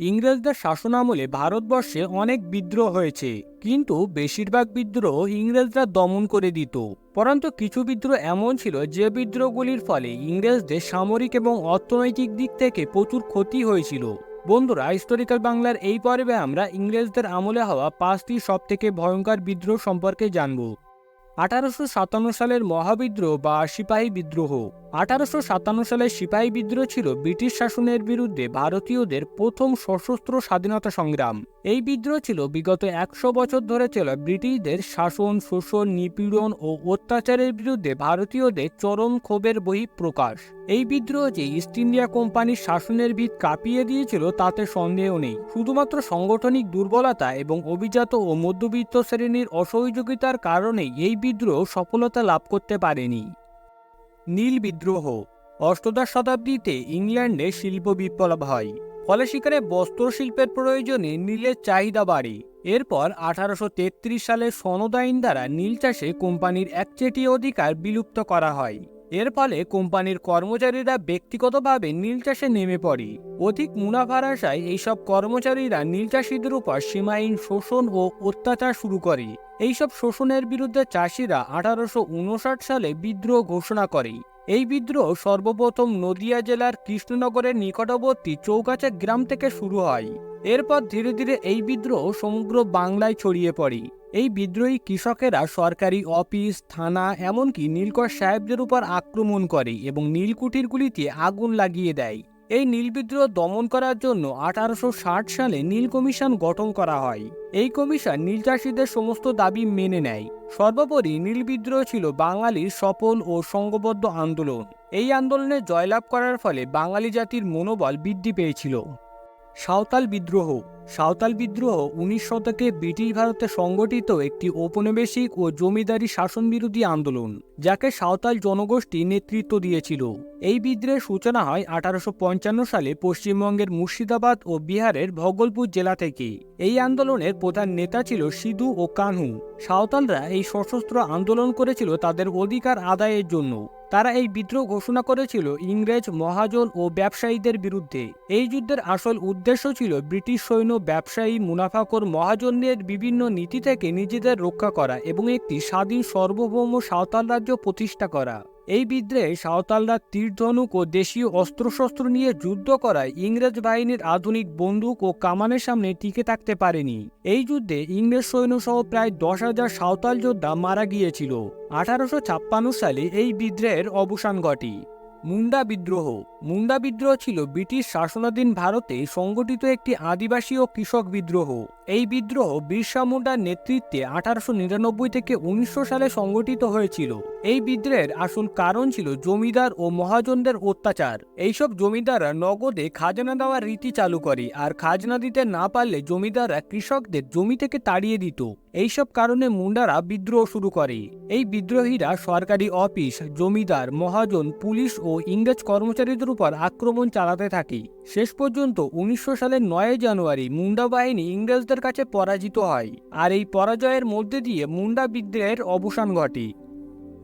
ইংরেজদের শাসনামলে ভারতবর্ষে অনেক বিদ্রোহ হয়েছে, কিন্তু বেশিরভাগ বিদ্রোহ ইংরেজরা দমন করে দিত। পরন্তু কিছু বিদ্রোহ এমন ছিল যে বিদ্রোহগুলির ফলে ইংরেজদের সামরিক এবং অর্থনৈতিক দিক থেকে প্রচুর ক্ষতি হয়েছিল। বন্ধুরা, হিস্টোরিক্যাল বাংলার এই পর্বে আমরা ইংরেজদের আমলে হওয়া পাঁচটি সবথেকে ভয়ঙ্কর বিদ্রোহ সম্পর্কে জানব। আঠারোশো সাতান্ন সালের মহাবিদ্রোহ বা সিপাহী বিদ্রোহ। আঠারোশো সাতান্ন সালের সিপাহী বিদ্রোহ ছিল ব্রিটিশ শাসনের বিরুদ্ধে ভারতীয়দের প্রথম সশস্ত্র স্বাধীনতা সংগ্রাম। এই বিদ্রোহ ছিল বিগত একশো বছর ধরে চলা ব্রিটিশদের শাসন, শোষণ, নিপীড়ন ও অত্যাচারের বিরুদ্ধে ভারতীয়দের চরম ক্ষোভের বহিঃপ্রকাশ। এই বিদ্রোহ যে ইস্ট ইন্ডিয়া কোম্পানির শাসনের ভিত কাঁপিয়ে দিয়েছিল তাতে সন্দেহ নেই। শুধুমাত্র সাংগঠনিক দুর্বলতা এবং অভিজাত ও মধ্যবিত্ত শ্রেণির অসহযোগিতার কারণেই এই বিদ্রোহ সফলতা লাভ করতে পারেনি। নীল বিদ্রোহ, অষ্টদশ শতাব্দীতে ইংল্যান্ডে শিল্প বিপ্লব হয়, ফলে সেখানে বস্ত্রশিল্পের প্রয়োজনে নীলের চাহিদা বাড়ে। এরপর আঠারোশো তেত্রিশ সালে সনদ আইন দ্বারা নীল চাষে কোম্পানির একচেটি অধিকার বিলুপ্ত করা হয়। এর ফলে কোম্পানির কর্মচারীরা ব্যক্তিগতভাবে নীল চাষে নেমে পড়ে। অধিক মুনাফার আশায় এইসব কর্মচারীরা নীল চাষিদের উপর সীমাহীন শোষণ ও অত্যাচার শুরু করে। এইসব শোষণের বিরুদ্ধে চাষিরা আঠারোশো উনষাট সালে বিদ্রোহ ঘোষণা করে। এই বিদ্রোহ সর্বপ্রথম নদিয়া জেলার কৃষ্ণনগরের নিকটবর্তী চৌকাছা গ্রাম থেকে শুরু হয়। এরপর ধীরে ধীরে এই বিদ্রোহ সমগ্র বাংলায় ছড়িয়ে পড়ে। এই বিদ্রোহী কৃষকেরা সরকারি অফিস, থানা, এমনকি নীলকর সাহেবদের উপর আক্রমণ করে এবং নীলকুঠিরগুলিতে আগুন লাগিয়ে দেয়। এই নীল বিদ্রোহ দমন করার জন্য আঠারোশো ষাট সালে নীল কমিশন গঠন করা হয়। এই কমিশন নীল চাষিদের সমস্ত দাবি মেনে নেয়। সর্বোপরি নীল বিদ্রোহ ছিল বাঙালির সফল ও সংঘবদ্ধ আন্দোলন। এই আন্দোলনে জয়লাভ করার ফলে বাঙালি জাতির মনোবল বৃদ্ধি পেয়েছিল। সাঁওতাল বিদ্রোহ সাঁওতাল বিদ্রোহ উনিশ শতকে ব্রিটিশ ভারতে সংগঠিত একটি ঔপনিবেশিক ও জমিদারি শাসন বিরোধী আন্দোলন, যাকে সাঁওতাল জনগোষ্ঠী নেতৃত্ব দিয়েছিল। এই বিদ্রোহের সূচনা হয় আঠারোশো পঞ্চান্ন সালে পশ্চিমবঙ্গের মুর্শিদাবাদ ও বিহারের ভগলপুর জেলা থেকে। এই আন্দোলনের প্রধান নেতা ছিল সিধু ও কানহু। সাঁওতালরা এই সশস্ত্র আন্দোলন করেছিল তাদের অধিকার আদায়ের জন্য। তারা এই বিদ্রোহ ঘোষণা করেছিল ইংরেজ মহাজন ও ব্যবসায়ীদের বিরুদ্ধে। এই যুদ্ধের আসল উদ্দেশ্য ছিল ব্রিটিশ সৈন্য ব্যবসায়ী মুনাফাকর মহাজনদের বিভিন্ন নীতি থেকে নিজেদের রক্ষা করা এবং একটি স্বাধীন সার্বভৌম সাঁওতাল রাজ্য প্রতিষ্ঠা করা। এই বিদ্রোহে সাঁওতালরা তীরধনুক ও দেশীয় অস্ত্রশস্ত্র নিয়ে যুদ্ধ করায় ইংরেজ বাহিনীর আধুনিক বন্দুক ও কামানের সামনে টিকে থাকতে পারেনি। এই যুদ্ধে ইংরেজ সৈন্যসহ প্রায় দশ হাজার সাঁওতাল যোদ্ধা মারা গিয়েছিল। আঠারোশো ছাপ্পান্ন সালে এই বিদ্রোহের অবসান ঘটে। মুন্ডা বিদ্রোহ। মুন্ডা বিদ্রোহ ছিল ব্রিটিশ শাসনাধীন ভারতে সংগঠিত একটি আদিবাসী ও কৃষক বিদ্রোহ। এই বিদ্রোহ বিরসা মুন্ডার নেতৃত্বে আঠারোশো নিরানব্বই থেকে উনিশশো সালে সংগঠিত হয়েছিল। এই বিদ্রোহের আসল কারণ ছিল জমিদার ও মহাজনদের অত্যাচার। এইসব জমিদাররা নগদে খাজনা দেওয়ার রীতি চালু করে আর খাজনা দিতে না পারলে জমিদাররা কৃষকদের জমি থেকে তাড়িয়ে দিত। এইসব কারণে মুন্ডারা বিদ্রোহ শুরু করে। এই বিদ্রোহীরা সরকারি অফিস, জমিদার, মহাজন, পুলিশ ও ইংরেজ কর্মচারীদের উপর আক্রমণ চালাতে থাকে। শেষ পর্যন্ত উনিশশো সালের নয় জানুয়ারি মুন্ডা বাহিনী ইংরেজদের কাছে পরাজিত হয় আর এই পরাজয়ের মধ্যে দিয়ে মুন্ডা বিদ্রোহের অবসান ঘটে।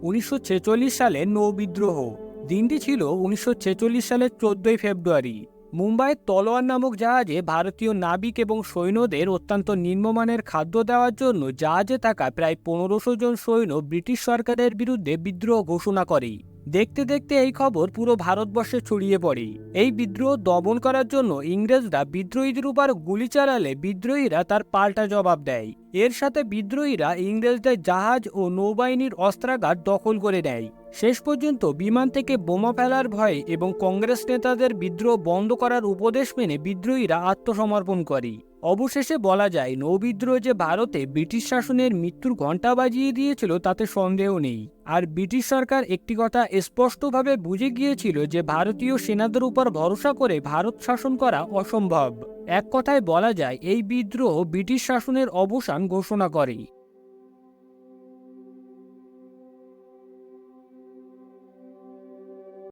উনিশশো ছেচল্লিশ সালে নৌ বিদ্রোহ। দিনটি ছিল উনিশশো ছেচল্লিশ সালের চোদ্দই ফেব্রুয়ারি। মুম্বাইয়ের তলোয়ার নামক জাহাজে ভারতীয় নাবিক এবং সৈন্যদের অত্যন্ত নিম্নমানের খাদ্য দেওয়ার জন্য জাহাজে থাকা প্রায় পনেরোশো জন সৈন্য ব্রিটিশ সরকারের বিরুদ্ধে বিদ্রোহ ঘোষণা করে। দেখতে দেখতে এই খবর পুরো ভারতবর্ষে ছড়িয়ে পড়ে। এই বিদ্রোহ দমন করার জন্য ইংরেজরা বিদ্রোহীদের উপর গুলি চালালে বিদ্রোহীরা তার পাল্টা জবাব দেয়। এর সাথে বিদ্রোহীরা ইংরেজদের জাহাজ ও নৌবাহিনীর অস্ত্রাগার দখল করে নেয়। শেষ পর্যন্ত বিমান থেকে বোমা ফেলার ভয়ে এবং কংগ্রেস নেতাদের বিদ্রোহ বন্ধ করার উপদেশ মেনে বিদ্রোহীরা আত্মসমর্পণ করে। অবশেষে বলা যায়, নৌবিদ্রোহ যে ভারতে ব্রিটিশ শাসনের মৃত্যুর ঘণ্টা বাজিয়ে দিয়েছিল তাতে সন্দেহ নেই। আর ব্রিটিশ সরকার একটি কথা স্পষ্টভাবে বুঝে গিয়েছিল যে ভারতীয় সেনাদের উপর ভরসা করে ভারত শাসন করা অসম্ভব। এক কথায় বলা যায়, এই বিদ্রোহ ব্রিটিশ শাসনের অবসান ঘোষণা করে